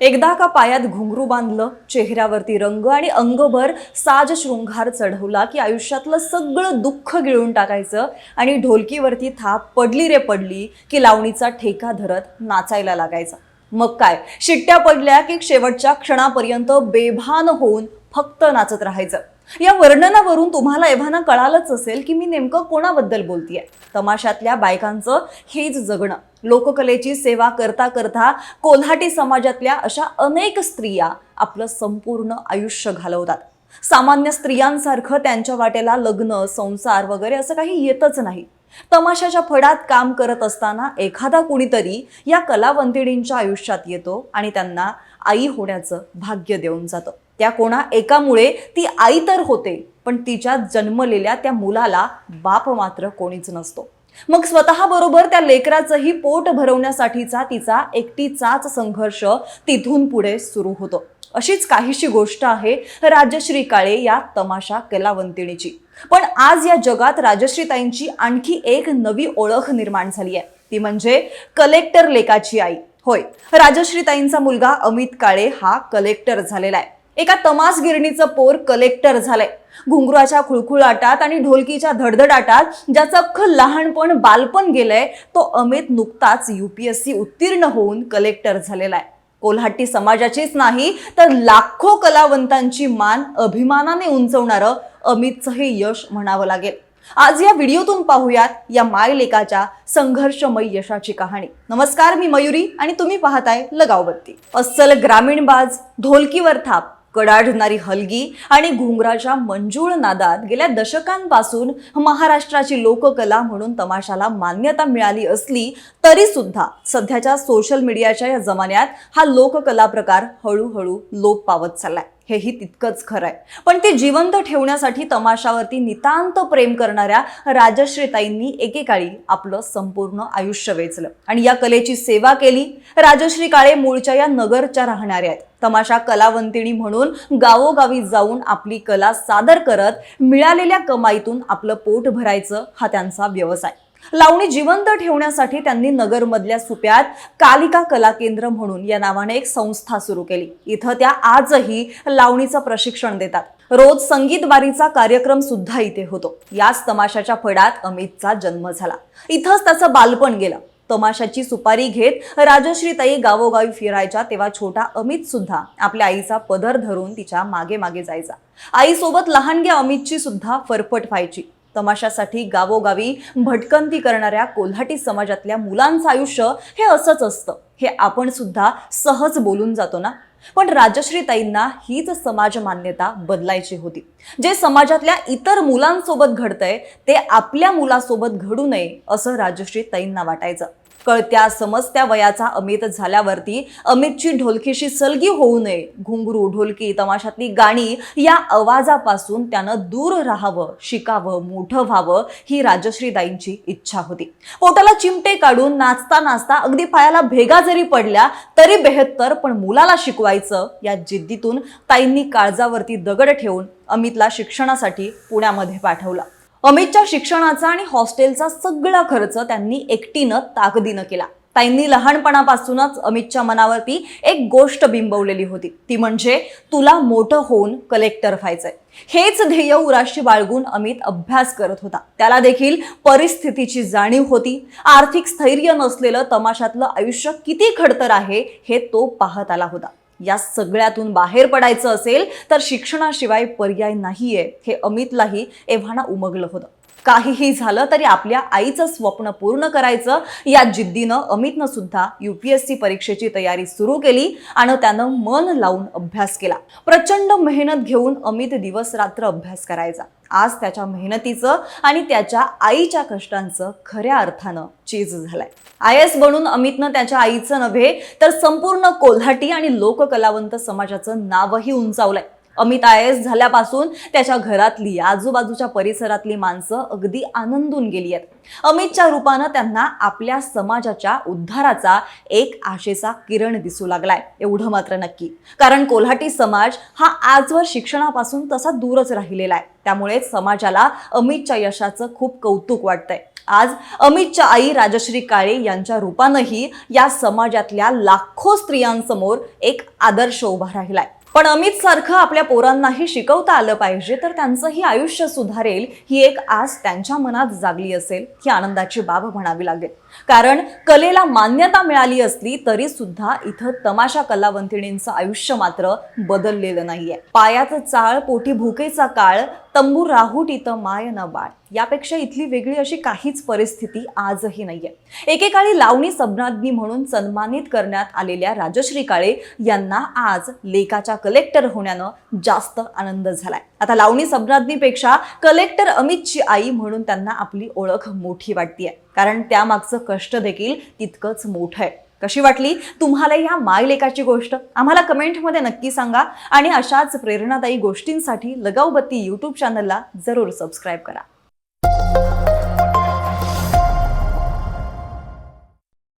एकदा का पायात घुंगरू बांधलं चेहऱ्यावरती रंग आणि अंगभर साज शृंगार चढवला की आयुष्यातलं सगळं दुःख गिळून टाकायचं आणि ढोलकीवरती थाप पडली रे पडली की लावणीचा ठेका धरत नाचायला लागायचा. मग काय? शिट्ट्या पडल्या की शेवटच्या क्षणापर्यंत बेभान होऊन फक्त नाचत राहायचं. या वर्णनावरून तुम्हाला एव्हाना कळालंच असेल की मी नेमकं कोणाबद्दल बोलतीये. तमाशातल्या बायकांचं हेच जगणं. लोककलेची सेवा करता करता कोल्हाटी समाजातल्या अशा अनेक स्त्रिया आपलं संपूर्ण आयुष्य घालवतात. सामान्य स्त्रियांसारखं त्यांच्या वाटेला लग्न संसार वगैरे असं काही येतच नाही. तमाशाच्या फडात काम करत असताना एखादा कुणीतरी या कलावंतिणींच्या आयुष्यात येतो आणि त्यांना आई होण्याचं भाग्य देऊन जातं. त्या कोणा एकामुळे ती आई तर होते पण तिच्या जन्मलेल्या त्या मुलाला बाप मात्र कोणीच नसतो. मग स्वतःबरोबर त्या लेकराचंही पोट भरवण्यासाठीचा तिचा एकटीचाच संघर्ष तिथून पुढे सुरू होतो. अशीच काहीशी गोष्ट आहे राजश्री काळे या तमाशा कलावंतिणीची. पण आज या जगात राजश्रीताईंची आणखी एक नवी ओळख निर्माण झाली आहे. ती म्हणजे कलेक्टर लेकाची आई. होय राजश्रीताईंचा मुलगा अमित काळे हा कलेक्टर झालेला आहे. एका तमास गिरणीचं पोर कलेक्टर झालंय. घुंगराच्या खुळखुळाटात आणि ढोलकीच्या धडधडाटात ज्याचं अख्खं लहानपण बालपण गेलंय तो अमित नुकताच युपीएससी उत्तीर्ण होऊन कलेक्टर झालेला आहे. कोल्हाटी समाजाचीच नाही तर लाखो कलावंतांची मान अभिमानाने उंचवणारं अमितचं हे यश म्हणावं लागेल. आज या व्हिडिओतून पाहूयात या मायलेकाच्या संघर्षमय यशाची कहाणी. नमस्कार मी मयुरी आणि तुम्ही पाहताय लगावबत्ती. अस्सल ग्रामीण बाज ढोलकीवर थाप. कडाडणारी हलगी आणि घुंगराच्या मंजूळ नादात गेल्या दशकांपासून महाराष्ट्राची लोककला म्हणून तमाशाला मान्यता मिळाली असली तरी सुद्धा सध्याच्या सोशल मीडियाच्या या जमान्यात हा लोककला प्रकार हळूहळू लोप पावत चाललाय. हेही तितकंच खरं आहे पण ते जिवंत ठेवण्यासाठी तमाशावरती नितांत प्रेम करणाऱ्या राजश्रीताईंनी एकेकाळी आपलं संपूर्ण आयुष्य वेचलं. आणि या कलेची सेवा केली. राजश्री काळे मूळच्या या नगरच्या राहणाऱ्या आहेत. तमाशा कलावंतिणी म्हणून गावोगावी जाऊन आपली कला सादर करत मिळालेल्या कमाईतून आपलं पोट भरायचं हा त्यांचा व्यवसाय. लावणी जिवंत ठेवण्यासाठी त्यांनी नगरमधल्या सुप्यात कालिका कला केंद्र म्हणून या नावाने एक संस्था सुरू केली. इथं त्या आजही लावणीचं प्रशिक्षण देतात. रोज संगीतवारीचा कार्यक्रम सुद्धा इथे होतो. याच तमाशाच्या फडात अमितचा जन्म झाला. इथंच त्याचं बालपण गेलं. तमाशाची सुपारी घेत राजश्रीताई गावोगावी फिरायच्या तेव्हा छोटा अमित सुद्धा आपल्या आईचा पदर धरून तिच्यामागे मागे जायचा. आईसोबत लहानग्या अमितची सुद्धा फरफट व्हायची. तमाशासाठी गावोगावी भटकंती करणाऱ्या कोल्हाटी समाजातल्या मुलांचं आयुष्य हे असंच असतं. हे आपण सुद्धा सहज बोलून जातो ना? पण राजश्रीताईंना हीच समाज मान्यता बदलायची होती. जे समाजातल्या इतर मुलांसोबत घडतंय ते आपल्या मुलासोबत घडू नये असं राजश्रीताईंना वाटायचं. कळत्या समजत्या वयाचा अमित झाल्यावरती अमितची ढोलकीशी सलगी होऊ नये. घुंगरू ढोलकी तमाशातली गाणी या आवाजापासून त्यानं दूर राहावं शिकावं मोठं व्हावं ही राजश्रीदाईंची इच्छा होती. पोटाला चिमटे काढून नाचता नाचता अगदी पायाला भेगा जरी पडल्या तरी बेहत्तर पण मुलाला शिकवायचं या जिद्दीतून ताईंनी काळजावरती दगड ठेवून अमितला शिक्षणासाठी पुण्यामध्ये पाठवला. अमितच्या शिक्षणाचा आणि हॉस्टेलचा सगळा खर्च त्यांनी एकटीनं ताकदीनं केला. ताईंनी लहानपणापासूनच अमितच्या मनावरती एक गोष्ट बिंबवलेली होती. ती म्हणजे तुला मोठं होऊन कलेक्टर व्हायचंय. हेच ध्येय उराशी बाळगून अमित अभ्यास करत होता. त्याला देखील परिस्थितीची जाणीव होती. आर्थिक स्थैर्य नसलेलं तमाशातलं आयुष्य किती खडतर आहे हे तो पाहत आला होता. या सगळ्यातून बाहेर पडायचं असेल तर शिक्षणाशिवाय पर्याय नाहीये हे अमितलाही एव्हाना उमगलं होतं. काहीही झालं तरी आपल्या आईचं स्वप्न पूर्ण करायचं या जिद्दीनं अमितनं सुद्धा यूपीएससी परीक्षेची तयारी सुरू केली आणि त्यानं मन लावून अभ्यास केला. प्रचंड मेहनत घेऊन अमित दिवस रात्र अभ्यास करायचा. आज त्याच्या मेहनतीचं आणि त्याच्या आईच्या कष्टांचं खऱ्या अर्थानं चीज झालंय. आय एस बनून अमितनं त्याच्या आईचं नव्हे तर संपूर्ण कोल्हाटी आणि लोककलावंत समाजाचं नावही उंचावलंय. अमित आय एस झाल्यापासून त्याच्या घरातली आजूबाजूच्या परिसरातली माणसं अगदी आनंदून गेली आहेत. अमितच्या रूपानं त्यांना आपल्या समाजाच्या उद्धाराचा एक आशेचा किरण दिसू लागलाय. एवढं मात्र नक्की. कारण कोल्हाटी समाज हा आजवर शिक्षणापासून तसा दूरच राहिलेला आहे. त्यामुळे समाजाला अमितच्या यशाचं खूप कौतुक वाटतंय. आज अमितच्या आई राजश्री काळे यांच्या रूपानंही या समाजातल्या लाखो स्त्रियांसमोर एक आदर्श उभा राहिलाय. पण अमित सारखं आपल्या पोरांनाही शिकवता आलं पाहिजे तर त्यांचंही आयुष्य सुधारेल ही एक आस त्यांच्या मनात जागली असेल ही आनंदाची बाब म्हणावी लागेल. कारण कलेला मान्यता मिळाली असली तरी सुद्धा इथं तमाशा कलावंतिणींचं आयुष्य मात्र बदललेलं नाहीये. पायाचं चाळ पोटी भुकेचा काळ तंबू राहूट इथं माय न बाळ. यापेक्षा इथली वेगळी अशी काहीच परिस्थिती आजही नाहीये. एकेकाळी लावणी सम्राज्ञी म्हणून सन्मानित करण्यात आलेल्या राजश्री काळे यांना आज लेखाच्या कलेक्टर होण्यानं जास्त आनंद झालाय. आता लावणी सबनाज्ञीपेक्षा कलेक्टर अमितची आई म्हणून त्यांना आपली ओळख मोठी वाटतीये. कारण त्यामागचं कष्ट देखील तितकंच मोठं आहे. कशी वाटली? तुम्हाला या मायलेकाची गोष्ट? आम्हाला कमेंटमध्ये नक्की सांगा. आणि अशाच प्रेरणादायी गोष्टींसाठी लगावबत्ती यूट्यूब चॅनलला जरूर सबस्क्राईब करा.